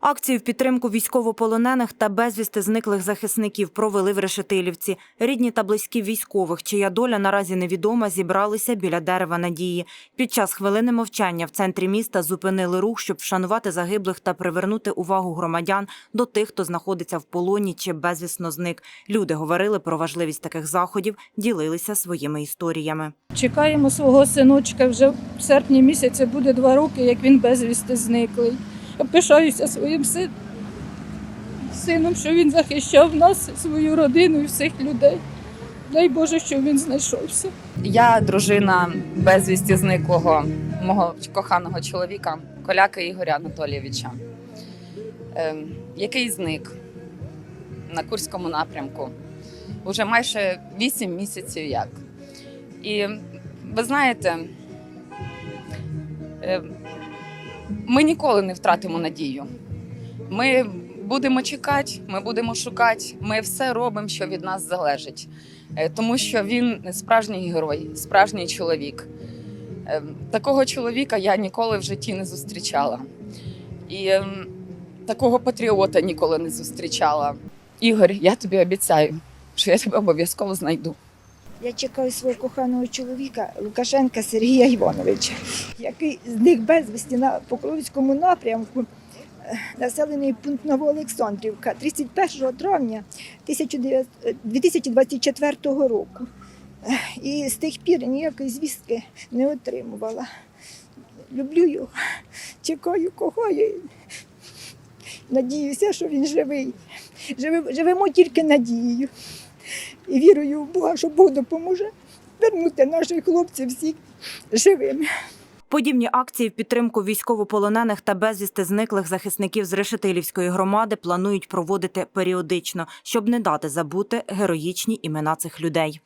Акцію в підтримку військовополонених та безвісти зниклих захисників провели в Решетилівці. Рідні та близькі військових, чия доля наразі невідома, зібралися біля дерева надії. Під час хвилини мовчання в центрі міста зупинили рух, щоб вшанувати загиблих та привернути увагу громадян до тих, хто знаходиться в полоні чи безвісно зник. Люди говорили про важливість таких заходів, ділилися своїми історіями. Чекаємо свого синочка. Вже в серпні місяці буде два роки, як він безвісти зниклий. Пишаюся своїм син- сином, що він захищав нас, свою родину і всіх людей. Дай Боже, що він знайшовся. Я дружина безвісті зниклого мого коханого чоловіка, коляка Ігоря Анатолійовича, ем, який зник на Курському напрямку уже майже 8 місяців як. І ви знаєте, ем, ми ніколи не втратимо надію. Ми будемо чекати, ми будемо шукати, ми все робимо, що від нас залежить. Е, тому що він справжній герой, справжній чоловік. Е, Такого чоловіка я ніколи в житті не зустрічала. І ем, такого патріота ніколи не зустрічала. Ігор, я тобі обіцяю, що я тебе обов'язково знайду. Я чекаю свого коханого чоловіка Лукашенка Сергія Івановича, який зник безвісті на Покровському напрямку, е, населений пункт Новоолександрівка 31 травня 1900 е, 2024 року. Е, І з тих пір ніякої звістки не отримувала. Люблю його, чекаю, кохаю. Надіюся, що він живий. Живемо тільки надією і вірою в Бога, що Бог допоможе вернути наших хлопців всіх живими. Подібні акції в підтримку військовополонених та безвісти зниклих захисників з Решетилівської громади планують проводити періодично, щоб не дати забути героїчні імена цих людей.